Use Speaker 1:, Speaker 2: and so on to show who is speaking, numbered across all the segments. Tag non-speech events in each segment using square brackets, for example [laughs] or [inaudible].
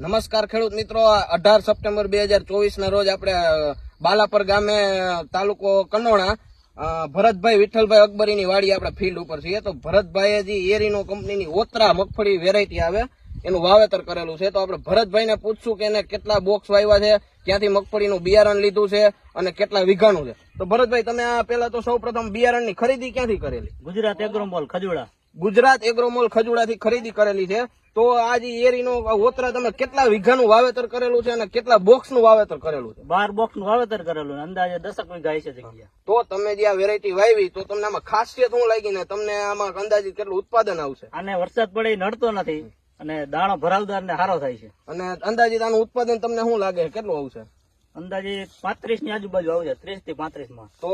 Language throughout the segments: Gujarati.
Speaker 1: નમસ્કાર ખેડૂત મિત્રો. અઢાર સપ્ટેમ્બર બે હજાર ચોવીસ ના રોજ આપણે બાલાપર ગામે તાલુકો કનોણા ભરતભાઈ વિઠ્ઠલભાઈ અકબરીની વાડી આપણે ફિલ્ડ ઉપર છીએ. તો ભરતભાઈએ જે એરીનો કંપનીની ઓતરા મગફળી વેરાયટી આવે એનું વાવેતર કરેલું છે. તો આપણે ભરતભાઈને પૂછશું કે એને કેટલા બોક્સ વાવ્યા છે ક્યાંથી મગફળીનું બિયારણ લીધું છે અને કેટલા વીઘાનું છે. તો ભરતભાઈ તમે આ પેલા તો સૌ પ્રથમ બિયારણની ખરીદી ક્યાંથી કરેલી?
Speaker 2: ગુજરાત એગ્રોમોલ ખજુડા.
Speaker 1: ગુજરાત એગ્રોમોલ ખજુડાથી ખરીદી કરેલી છે. તો આજે એરીનો ઓતરા તમે કેટલા વીઘાનું વાવેતર કરેલું છે અને કેટલા બોક્સનું વાવેતર કરેલું છે?
Speaker 2: બાર બોક્સનું વાવેતર કરેલું અંદાજે દસક વીઘા છે જગ્યા.
Speaker 1: તો તમે જે આ વેરાયટી વાવી તો તમને આમાં ખાસિયત શું લાગી ને તમને આમાં અંદાજિત કેટલું ઉત્પાદન આવશે?
Speaker 2: અને વરસાદ પડે નડતો નથી અને દાણો ભરાવદાર ને સારો થાય છે.
Speaker 1: અને અંદાજિત આનું ઉત્પાદન તમને શું લાગે કેટલું આવશે?
Speaker 2: અંદાજે પાંત્રીસની આજુબાજુ આવશે ત્રીસથી પાંત્રીસમાં
Speaker 1: તો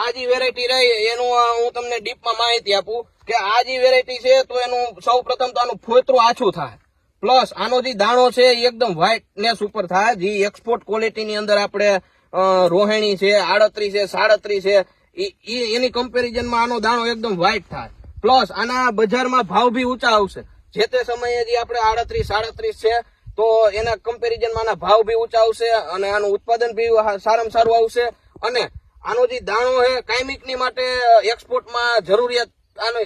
Speaker 1: આ જે વેરાયટી રહી, એનું હું તમને ડીપમાં માહિતી આપું કે આ જે વેરાયટી છે, તો એનું સૌ પ્રથમ તો આનું ફોતરું આછું થાય. પ્લસ આનો જે દાણો છે, એ એકદમ વ્હાઇટનેસ ઉપર થાય. જે એક્સપોર્ટ ક્વોલિટીની અંદર આપણે રોહિણી છે આડત્રીસ છે સાડત્રીસ છે એની કમ્પેરિઝનમાં આનો દાણો એકદમ વ્હાઇટ થાય. પ્લસ આના બજારમાં ભાવ બી ઊંચા આવશે. જે તે સમયે જે આપણે આડત્રીસ, સાડત્રીસ છે તો એના કમ્પેરિઝનમાં આના ભાવ બી ઊંચા આવશે અને આનું ઉત્પાદન બી સારામાં સારું આવશે. અને આનો જે દાણો છે, કાયમિકની માટે એક્સપોર્ટમાં જરૂરિયાત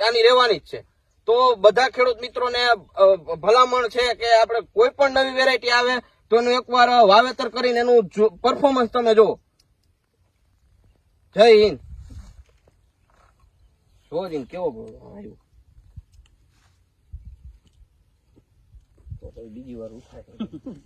Speaker 1: આની રહેવાની જ છે. તો બધા ખેડૂત મિત્રોને ભલામણ છે કે આપણે કોઈ પણ નવી વેરાયટી આવે, તો એનું એકવાર વાવેતર કરીને એનું પરફોર્મન્સ તમે જુઓ. જય હિન્દ. કેવો આવ્યો તો પછી બીજી વાર ઉઠાય. [laughs]